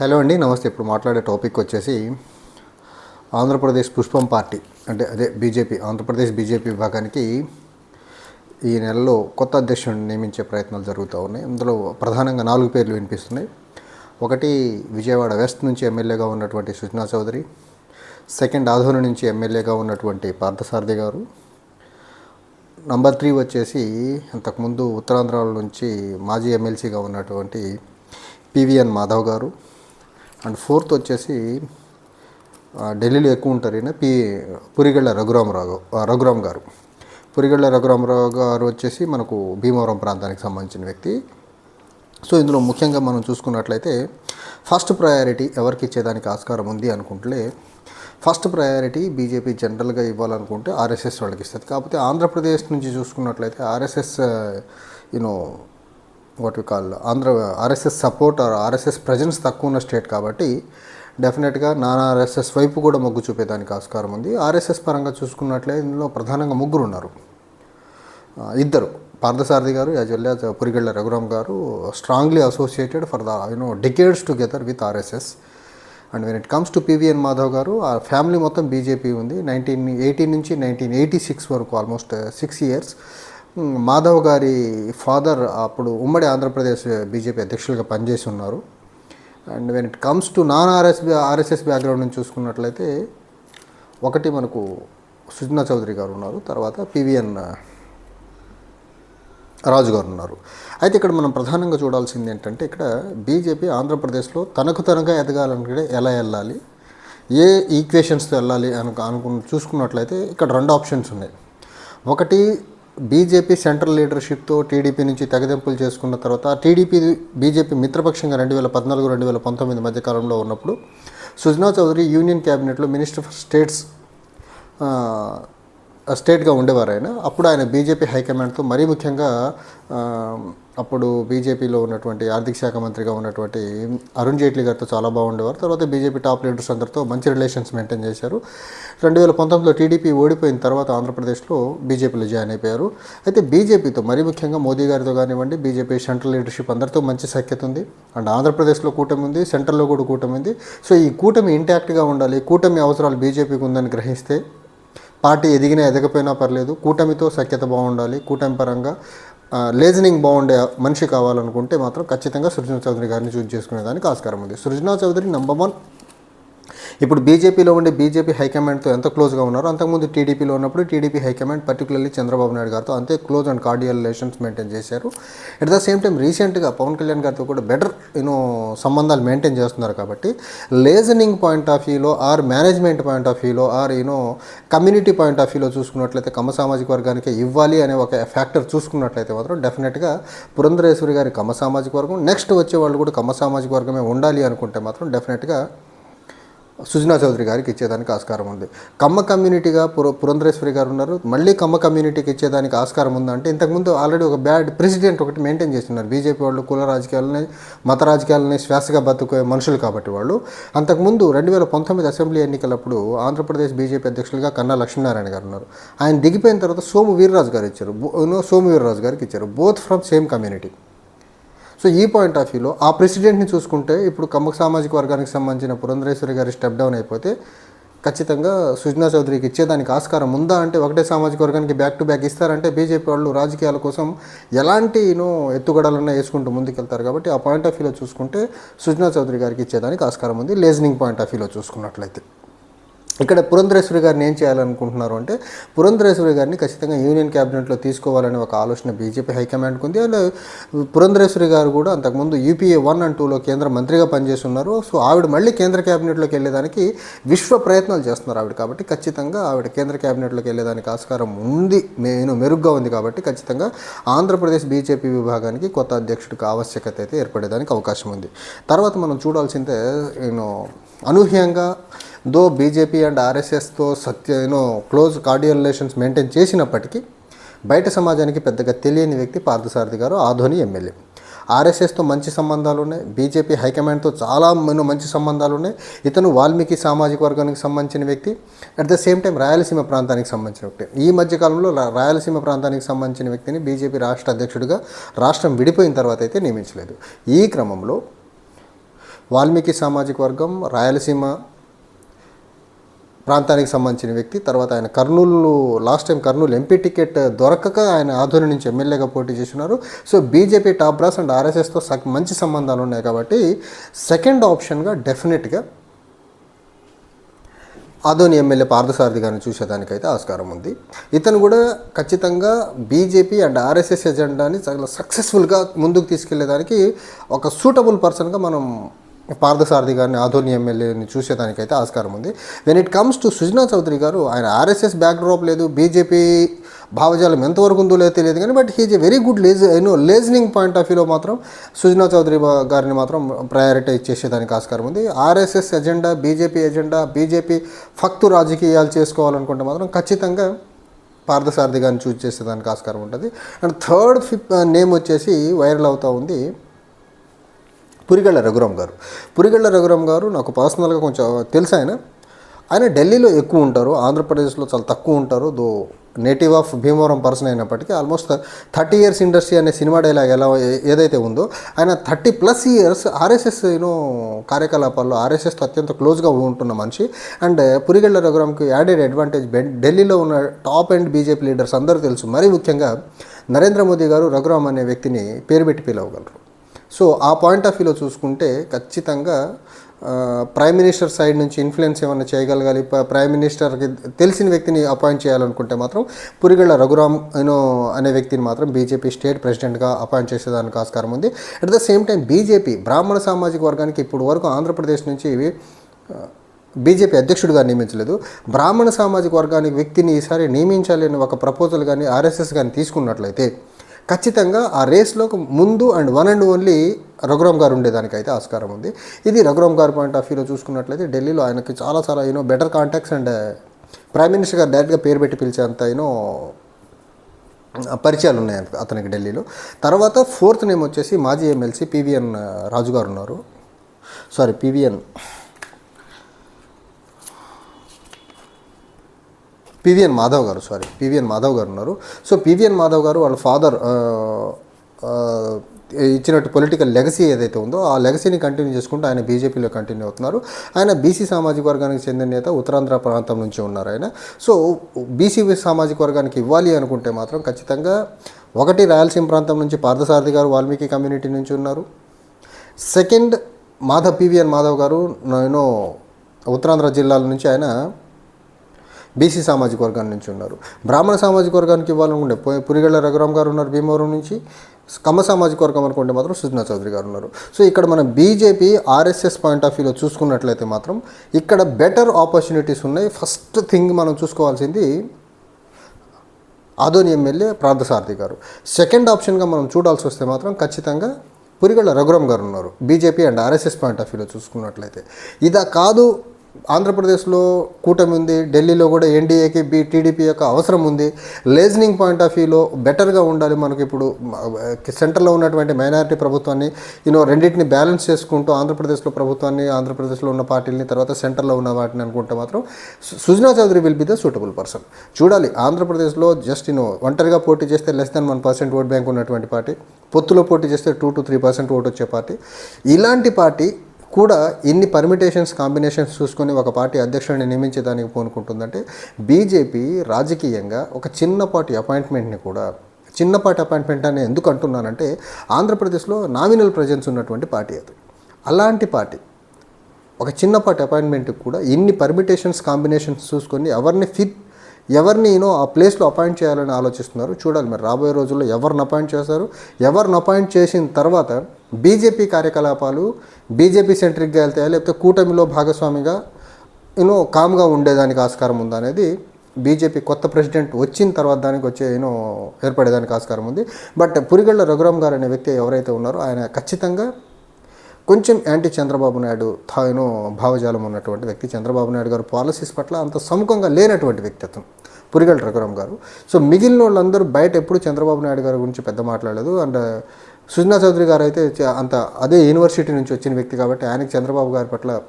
Hello అండి నమస్తే. ఇప్పుడు మాట్లాడే టాపిక్ వచ్చేసి ఆంధ్రప్రదేశ్ పుష్పం పార్టీ. అంటే అదే బీజేపీ ఆంధ్రప్రదేశ్ బీజేపీ విభాగానికి ఈ నెలలో కొత్త అధ్యక్షుడిని నియమించే ప్రయత్నాలు జరుగుతూ ఉన్నాయి. ఇందులో ప్రధానంగా నాలుగు పేర్లు వినిపిస్తున్నాయి. ఒకటి విజయవాడ వెస్ట్ నుంచి ఎమ్మెల్యేగా ఉన్నటువంటి సుజనా చౌదరి సెకండ్ ఆధోని నుంచి ఎమ్మెల్యేగా ఉన్నటువంటి పార్థసారథి గారు. నంబర్ త్రీ వచ్చేసి అంతకుముందు ఉత్తరాంధ్రాల నుంచి మాజీ ఎమ్మెల్సీగా ఉన్నటువంటి పివిఎన్ మాధవ్ గారు. అండ్ ఫోర్త్ వచ్చేసి ఢిల్లీలో ఎక్కువ ఉంటారు ఈయన పి. పురిగళ్ళ రఘురామరావు రఘురామ్ గారు. పురిగళ్ళ రఘురామరావు గారు వచ్చేసి మనకు భీమవరం ప్రాంతానికి సంబంధించిన వ్యక్తి. సో ఇందులో ముఖ్యంగా మనం చూసుకున్నట్లయితే ఫస్ట్ ప్రయారిటీ ఎవరికి ఇచ్చేదానికి ఆస్కారం ఉంది అనుకుంటే ఫస్ట్ ప్రయారిటీ బీజేపీ జనరల్గా ఇవ్వాలనుకుంటే ఆర్ఎస్ఎస్ వాళ్ళకి ఇస్తుంది. కాకపోతే ఆంధ్రప్రదేశ్ నుంచి చూసుకున్నట్లయితే RSS you know what we call Andhra RSS support or RSS presence తక్కువ ఉన్న స్టేట్ కాబట్టి డెఫినెట్గా నానా ఆర్ఎస్ఎస్ వైపు కూడా మొగ్గు చూపేదానికి ఆస్కారం ఉంది. ఆర్ఎస్ఎస్ పరంగా చూసుకున్నట్లే ఇందులో ప్రధానంగా ముగ్గురు ఉన్నారు. ఇద్దరు. పార్థసారథి గారు as well as Purighalla Raghuram గారు strongly associated for the you know decades together with RSS and when it comes to PVN Madhav గారు ఆ ఫ్యామిలీ మొత్తం బీజేపీ ఉంది. నైన్టీన్ ఎయిటీ నుంచి నైన్టీన్ ఎయిటీ సిక్స్ వరకు ఆల్మోస్ట్ సిక్స్ ఇయర్స్ మాధవ్ గారి father అప్పుడు ఉమ్మడి ఆంధ్రప్రదేశ్ బీజేపీ అధ్యక్షులుగా పనిచేసి ఉన్నారు. And when it comes to non RS RSS background నుంచి చూసుకున్నట్లయితే ఒకటి మనకు సుజనా చౌదరి గారు ఉన్నారు తర్వాత పివిఎన్ రాజు గారు ఉన్నారు. అయితే ఇక్కడ మనం ప్రధానంగా చూడాల్సింది ఏంటంటే ఇక్కడ బీజేపీ ఆంధ్రప్రదేశ్లో తనకు తనగా ఎదగాలనుకుంటే ఎలా వెళ్ళాలి? ఏ ఈక్వేషన్స్తో వెళ్ళాలి అను అనుకు చూసుకున్నట్లయితే ఇక్కడ రెండు ఆప్షన్స్ ఉన్నాయి. ఒకటి బీజేపీ సెంట్రల్ లీడర్షిప్తో టీడీపీ నుంచి తెగదెంపులు చేసుకున్న తర్వాత టీడీపీ బీజేపీ మిత్రపక్షంగా రెండు వేల పద్నాలుగు రెండు వేల పంతొమ్మిది మధ్య కాలంలో ఉన్నప్పుడు సుజనా చౌదరి యూనియన్ క్యాబినెట్లో మినిస్టర్ ఫర్ స్టేట్స్ స్టేట్గా ఉండేవారు ఆయన. అప్పుడు ఆయన బీజేపీ హైకమాండ్తో మరీ ముఖ్యంగా అప్పుడు బీజేపీలో ఉన్నటువంటి ఆర్థిక శాఖ మంత్రిగా ఉన్నటువంటి అరుణ్ జైట్లీ గారితో చాలా బాగుండేవారు. తర్వాత బీజేపీ టాప్ లీడర్స్ అందరితో మంచి రిలేషన్స్ మెయింటైన్ చేశారు. రెండు వేల పంతొమ్మిదిలో టీడీపీ ఓడిపోయిన తర్వాత ఆంధ్రప్రదేశ్లో బీజేపీలో జాయిన్ అయిపోయారు. అయితే బీజేపీతో మరీ ముఖ్యంగా మోదీ గారితో కానివ్వండి బీజేపీ సెంట్రల్ లీడర్షిప్ అందరితో మంచి సఖ్యత ఉంది. అండ్ ఆంధ్రప్రదేశ్లో కూటమి ఉంది సెంట్రల్లో కూడా కూటమి ఉంది. సో ఈ కూటమి ఇంటాక్ట్గా ఉండాలి కూటమి అవసరాలు బీజేపీకి ఉందని గ్రహిస్తే పార్టీ ఎదిగినా ఎదగపోయినా పర్లేదు కూటమితో సఖ్యత బాగుండాలి కూటమి పరంగా లేజనింగ్ బాగుండే మనిషి కావాలనుకుంటే మాత్రం ఖచ్చితంగా సృజనా చౌదరి గారిని చూజ్ చేసుకునేదానికి ఆస్కారం ఉంది. సృజనా చౌదరి నెంబర్ వన్ ఇప్పుడు బీజేపీలో ఉండే బీజేపీ హైకమాండ్తో ఎంత క్లోజ్గా ఉన్నారో అంతకుముందు టీడీపీలో ఉన్నప్పుడు TDP high command particularly Chandrababu Naidu గారితో అంతే close and cordial relations maintain చేశారు. అట్ ద సేమ్ టైం రీసెంట్గా పవన్ కళ్యాణ్ గారితో కూడా బెటర్ యూనో సంబంధాలు మెయింటైన్ చేస్తున్నారు కాబట్టి లేజనింగ్ పాయింట్ ఆఫ్ వ్యూలో ఆర్ మేనేజ్మెంట్ పాయింట్ ఆఫ్ వ్యూలో or you know community point of వ్యూలో చూసుకున్నట్లయితే కమ్మ సామాజిక వర్గానికి ఇవ్వాలి అనే ఒక ఫ్యాక్టర్ చూసుకున్నట్లయితే మాత్రం డెఫినెట్గా పురంధరేశ్వరి గారి కమ్మ సామాజిక వర్గం. నెక్స్ట్ వచ్చే వాళ్ళు కూడా కమ్మ సామాజిక వర్గమే ఉండాలి అనుకుంటే మాత్రం డెఫినెట్గా సుజనా చౌదరి గారికి ఇచ్చేదానికి ఆస్కారం ఉంది. కమ్మ కమ్యూనిటీగా పుర పురంధరేశ్వరి గారు ఉన్నారు. మళ్ళీ కమ్మ కమ్యూనిటీకి ఇచ్చేదానికి ఆస్కారం ఉందంటే ఇంతకుముందు ఆల్రెడీ ఒక బ్యాడ్ ప్రెసిడెంట్ ఒకటి మెయింటైన్ చేస్తున్నారు. బీజేపీ వాళ్ళు కుల రాజకీయాలని మత రాజకీయాలని శ్వాసగా బతుకే మనుషులు కాబట్టి వాళ్ళు. అంతకుముందు రెండు వేల పంతొమ్మిది అసెంబ్లీ ఎన్నికలప్పుడు ఆంధ్రప్రదేశ్ బీజేపీ అధ్యక్షులుగా కన్నా లక్ష్మీనారాయణ గారు ఉన్నారు. ఆయన దిగిపోయిన తర్వాత సోము వీర్రాజు గారు ఇచ్చారు. బో- సోము వీర్రాజు గారికి ఇచ్చారు. Both from same community so ఈ పాయింట్ ఆఫ్ వ్యూలో ఆ ప్రెసిడెంట్ని చూసుకుంటే ఇప్పుడు కమ్మ సామాజిక వర్గానికి సంబంధించిన పురంధరేశ్వరి గారి స్టెప్ డౌన్ అయిపోతే ఖచ్చితంగా సుజనా చౌదరికి ఇచ్చేదానికి ఆస్కారం ఉందా అంటే ఒకటే సామాజిక వర్గానికి బ్యాక్ టు బ్యాక్ ఇస్తారంటే బీజేపీ వాళ్ళు రాజకీయాల కోసం ఎలాంటి యూనో ఎత్తుగడలన్నా వేసుకుంటూ ముందుకెళ్తారు కాబట్టి ఆ పాయింట్ ఆఫ్ వ్యూలో చూసుకుంటే సుజనా చౌదరి గారికి ఇచ్చేదానికి ఆస్కారం ఉంది. లేజనింగ్ పాయింట్ ఆఫ్ వ్యూలో చూసుకున్నట్లయితే. ఇక్కడ పురంధరేశ్వరి గారిని ఏం చేయాలనుకుంటున్నారు అంటే పురంధరేశ్వరి గారిని ఖచ్చితంగా యూనియన్ క్యాబినెట్లో తీసుకోవాలనే ఒక ఆలోచన బీజేపీ హైకమాండ్కి ఉంది. అండ్ పురంధరేశ్వరి గారు కూడా అంతకుముందు యూపీఏ వన్ అండ్ టూలో కేంద్ర మంత్రిగా పనిచేసి ఉన్నారు సో ఆవిడ మళ్ళీ కేంద్ర క్యాబినెట్లోకి వెళ్ళేదానికి విశ్వ ప్రయత్నాలు చేస్తున్నారు ఆవిడ కాబట్టి ఖచ్చితంగా ఆవిడ కేంద్ర క్యాబినెట్లోకి వెళ్ళేదానికి ఆస్కారం ఉంది నేను మెరుగ్గా ఉంది కాబట్టి ఖచ్చితంగా ఆంధ్రప్రదేశ్ బీజేపీ విభాగానికి కొత్త అధ్యక్షుడికి ఆవశ్యకత అయితే ఏర్పడేదానికి అవకాశం ఉంది. తర్వాత మనం చూడాల్సిందే నేను అనూహ్యంగా though BJP and ఆర్ఎస్ఎస్తో Satya you know close cordial relations maintain చేసినప్పటికీ బయట సమాజానికి పెద్దగా తెలియని వ్యక్తి పార్థసారథి గారు ఆధోని ఎమ్మెల్యే. ఆర్ఎస్ఎస్తో మంచి సంబంధాలు ఉన్నాయి. బీజేపీ హైకమాండ్తో చాలా మ- మంచి సంబంధాలు ఉన్నాయి. ఇతను వాల్మీకి సామాజిక వర్గానికి సంబంధించిన వ్యక్తి. At the same time Rayalaseema ప్రాంతానికి సంబంధించిన వ్యక్తి. ఈ మధ్యకాలంలో రాయలసీమ ప్రాంతానికి సంబంధించిన వ్యక్తిని బీజేపీ రాష్ట్ర అధ్యక్షుడిగా రాష్ట్రం విడిపోయిన తర్వాత అయితే నియమించలేదు. ఈ క్రమంలో వాల్మీకి సామాజిక వర్గం రాయలసీమ ప్రాంతానికి సంబంధించిన వ్యక్తి తర్వాత ఆయన Kurnool last time Kurnool MP ticket దొరకక ఆయన ఆధ్వర్యం నుంచి ఎమ్మెల్యేగా పోటీ చేస్తున్నారు. So BJP top brass and ఆర్ఎస్ఎస్తో మంచి సంబంధాలు ఉన్నాయి కాబట్టి సెకండ్ ఆప్షన్గా డెఫినెట్గా ఆదోని ఎమ్మెల్యే పార్థసారథి గారిని చూసేదానికైతే ఆస్కారం ఉంది. ఇతను కూడా ఖచ్చితంగా బీజేపీ అండ్ ఆర్ఎస్ఎస్ ఎజెండాని చాలా సక్సెస్ఫుల్గా ముందుకు తీసుకెళ్ళేదానికి ఒక సూటబుల్ పర్సన్గా మనం పార్థసారథి గారిని ఆధుని ఎమ్మెల్యేని చూసేదానికైతే ఆస్కారం ఉంది. When it comes to Sujana Chowdary గారు ఆయన ఆర్ఎస్ఎస్ బ్యాక్డ్రాప్ లేదు బీజేపీ భావజాలం ఎంతవరకు ఉందో లేదో తెలియదు కానీ but he's a very good లేజ్ you know liaisoning point of వ్యూలో మాత్రం సుజనా చౌదరి గారిని మాత్రం ప్రయారిటైజ్ చేసేదానికి ఆస్కారం ఉంది. RSS agenda BJP agenda BJP ఫక్తు రాజకీయాలు చేసుకోవాలనుకుంటే మాత్రం ఖచ్చితంగా పార్థసారథి గారిని చూస్ చేసేదానికి ఆస్కారం ఉంటుంది. అండ్ థర్డ్ ఫిఫ్ నేమ్ వచ్చేసి వైరల్ అవుతూ ఉంది. పురిగళ్ళ రఘురామ్ గారు. పురిగళ్ళ రఘురామ్ గారు నాకు పర్సనల్గా కొంచెం తెలుసు ఆయన. ఆయన ఢిల్లీలో ఎక్కువ ఉంటారు ఆంధ్రప్రదేశ్లో చాలా తక్కువ ఉంటారు. Though native of Bhimavaram person అయినప్పటికీ ఆల్మోస్ట్ థర్టీ ఇయర్స్ ఇండస్ట్రీ అనే సినిమా డైలాగ్ ఎలా ఏదైతే ఉందో ఆయన thirty plus years RSS you know కార్యకలాపాల్లో ఆర్ఎస్ఎస్తో అత్యంత క్లోజ్గా ఉంటున్న మనిషి. అండ్ పురిగళ్ళ రఘురామ్కి యాడెడ్ అడ్వాంటేజ్ ఢిల్లీలో ఉన్న టాప్ అండ్ బీజేపీ లీడర్స్ అందరూ తెలుసు. మరీ ముఖ్యంగా నరేంద్ర మోదీ గారు రఘురామ్ అనే వ్యక్తిని పేరు పెట్టి పిలవగలరు. సో ఆ పాయింట్ ఆఫ్ వ్యూలో చూసుకుంటే ఖచ్చితంగా ప్రైమ్ మినిస్టర్ సైడ్ నుంచి ఇన్ఫ్లుయెన్స్ ఏమైనా చేయగలగాలి? ప్రైమ్ మినిస్టర్కి తెలిసిన వ్యక్తిని అపాయింట్ చేయాలనుకుంటే మాత్రం పురిగళ్ళ రఘురామ్ యూనో అనే వ్యక్తిని మాత్రం బీజేపీ స్టేట్ ప్రెసిడెంట్గా అపాయింట్ చేసేదానికి ఆస్కారం ఉంది. At the same time BJP బ్రాహ్మణ సామాజిక వర్గానికి ఇప్పుడు వరకు ఆంధ్రప్రదేశ్ నుంచి ఇవి బీజేపీ అధ్యక్షుడిగా నియమించలేదు. బ్రాహ్మణ సామాజిక వర్గానికి వ్యక్తిని ఈసారి నియమించాలి అనే ఒక ప్రపోజల్ కానీ ఆర్ఎస్ఎస్ కానీ తీసుకున్నట్లయితే ఖచ్చితంగా ఆ రేస్లో ముందు and one and only Raghuram garu ఉండేదానికైతే ఆస్కారం ఉంది. ఇది రఘురామ్ గారు పాయింట్ ఆఫ్ వ్యూలో చూసుకున్నట్లయితే ఢిల్లీలో ఆయనకి చాలా చాలా you know better contacts and prime minister గారు డైరెక్ట్గా పేరు పెట్టి పిలిచేంత యూనో పరిచయాలు ఉన్నాయి అతనికి ఢిల్లీలో. తర్వాత ఫోర్త్ నేమ్ వచ్చేసి మాజీ ఎమ్మెల్సీ పీవీఎన్ uh, రాజు గారు ఉన్నారు. సారీ పీవీఎన్ పివిఎన్ మాధవ్ గారు సారీ పివిఎన్ మాధవ్ గారు ఉన్నారు. సో పివిఎన్ మాధవ్ గారు వాళ్ళ ఫాదర్ ఇచ్చినట్టు పొలిటికల్ లెగసీ ఏదైతే ఉందో ఆ లెగసీని కంటిన్యూ చేసుకుంటూ ఆయన బీజేపీలో కంటిన్యూ అవుతున్నారు. ఆయన బీసీ సామాజిక వర్గానికి చెందిన నేత ఉత్తరాంధ్ర ప్రాంతం నుంచి ఉన్నారు ఆయన. సో బీసీ సామాజిక వర్గానికి ఇవ్వాలి అనుకుంటే మాత్రం ఖచ్చితంగా ఒకటి రాయలసీమ ప్రాంతం నుంచి పార్థసారథి గారు వాల్మీకి కమ్యూనిటీ నుంచి ఉన్నారు. సెకండ్ మాధవ్ పివిఎన్ మాధవ్ గారు నేను ఉత్తరాంధ్ర జిల్లాల నుంచి ఆయన బీసీ సామాజిక వర్గాన్ని నుంచి ఉన్నారు. బ్రాహ్మణ సామాజిక వర్గానికి ఇవ్వాలనుకుంటే పురిగళ్ళ రఘురామ్ గారు ఉన్నారు భీమవరం నుంచి. కమ్మ సామాజిక వర్గం అనుకుంటే మాత్రం సుజనా చౌదరి గారు ఉన్నారు. సో ఇక్కడ మనం బీజేపీ ఆర్ఎస్ఎస్ పాయింట్ ఆఫ్ వ్యూలో చూసుకున్నట్లయితే మాత్రం ఇక్కడ బెటర్ ఆపర్చునిటీస్ ఉన్నాయి. ఫస్ట్ థింగ్ మనం చూసుకోవాల్సింది ఆదోని ఎమ్మెల్యే ప్రార్థసారథి గారు. సెకండ్ ఆప్షన్గా మనం చూడాల్సి వస్తే మాత్రం ఖచ్చితంగా పురిగళ్ళ రఘురామ్ గారు ఉన్నారు. BJP and RSS point of వ్యూలో చూసుకున్నట్లయితే. ఇదా కాదు ఆంధ్రప్రదేశ్లో కూటమి ఉంది ఢిల్లీలో కూడా ఎన్డీఏకి బి టీడీపీ యొక్క అవసరం ఉంది. లేజనింగ్ పాయింట్ ఆఫ్ వ్యూలో బెటర్గా ఉండాలి మనకి ఇప్పుడు సెంటర్లో ఉన్నటువంటి మైనారిటీ ప్రభుత్వాన్ని యూనో రెండింటిని బ్యాలెన్స్ చేసుకుంటూ ఆంధ్రప్రదేశ్లో ప్రభుత్వాన్ని ఆంధ్రప్రదేశ్లో ఉన్న పార్టీలని తర్వాత సెంటర్లో ఉన్న వాటిని అనుకుంటే మాత్రం Sujana Chowdary will be the suitable person చూడాలి ఆంధ్రప్రదేశ్లో జస్ట్ యూనో ఒంటరిగా పోటీ చేస్తే less than one percent vote bank ఉన్నటువంటి పార్టీ పొత్తులో పోటీ చేస్తే two to three percent vote వచ్చే పార్టీ. ఇలాంటి పార్టీ కూడా ఇన్ని పర్మిటేషన్స్ కాంబినేషన్స్ చూసుకొని ఒక పార్టీ అధ్యక్షుడిని నియమించేదానికి పూనుకుంటుందంటే బీజేపీ రాజకీయంగా ఒక చిన్నపాటి అపాయింట్మెంట్ని కూడా చిన్నపాటి అపాయింట్మెంట్ అని ఎందుకు అంటున్నానంటే ఆంధ్రప్రదేశ్లో నామినల్ ప్రజెన్స్ ఉన్నటువంటి పార్టీ అది. అలాంటి పార్టీ ఒక చిన్నపాటి అపాయింట్మెంట్కి కూడా ఇన్ని పర్మిటేషన్స్ కాంబినేషన్స్ చూసుకొని ఎవరిని ఫిట్ ఎవరిని నేను ఆ ప్లేస్లో అపాయింట్ చేయాలని ఆలోచిస్తున్నారు? చూడాలి మరి. రాబోయే రోజుల్లో ఎవరిని అపాయింట్ చేస్తారు? ఎవరిని అపాయింట్ చేసిన తర్వాత బీజేపీ కార్యకలాపాలు బీజేపీ సెంట్రిక్గా వెళ్తాయా? లేకపోతే కూటమిలో భాగస్వామిగా యూనో కామ్గా ఉండేదానికి ఆస్కారం ఉందా అనేది బీజేపీ కొత్త ప్రెసిడెంట్ వచ్చిన తర్వాత దానికి వచ్చే యూనో ఏర్పడేదానికి ఆస్కారం ఉంది. బట్ పురిగళ్ళ రఘురామ్ గారు అనే వ్యక్తి ఎవరైతే ఉన్నారో ఆయన ఖచ్చితంగా కొంచెం యాంటీ చంద్రబాబు నాయుడు థాయినో భావజాలం ఉన్నటువంటి వ్యక్తి. చంద్రబాబు నాయుడు గారు పాలసీస్ పట్ల అంత సముఖంగా లేనటువంటి వ్యక్తిత్వం. పురిగల్ రఘురామ్ గారు. సో మిగిలిన వాళ్ళందరూ బయట ఎప్పుడు చంద్రబాబు నాయుడు గారి గురించి పెద్ద మాట్లాడలేదు. అండ్ సుజనా చౌదరి గారు అయితే అంత అదే యూనివర్సిటీ నుంచి వచ్చిన వ్యక్తి కాబట్టి ఆయనకి చంద్రబాబు గారి పట్ల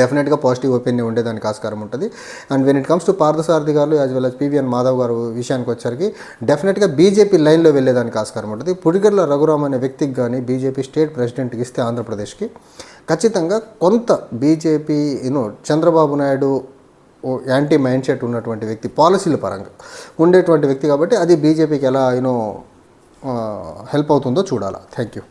డెఫినెట్గా పాజిటివ్ ఒపీనియన్ ఉండేదానికి ఆస్కారం ఉంటుంది. And when it comes to Parthasarathy garu as well as PVN Madhav garu విషయానికి వచ్చరికి డెఫినెట్గా బీజేపీ లైన్లో వెళ్ళేదానికి ఆస్కారం ఉంటుంది. పుడిగర్ల రఘురామ్ అనే వ్యక్తికి కానీ బీజేపీ స్టేట్ ప్రెసిడెంట్కి ఇస్తే ఆంధ్రప్రదేశ్కి ఖచ్చితంగా కొంత BJP you know Chandrababu Naidu oh anti mind set ఉన్నటువంటి వ్యక్తి పాలసీల పరంగా ఉండేటువంటి వ్యక్తి కాబట్టి అది బీజేపీకి ఎలా యూనో హెల్ప్ అవుతుందో చూడాలా. Thank you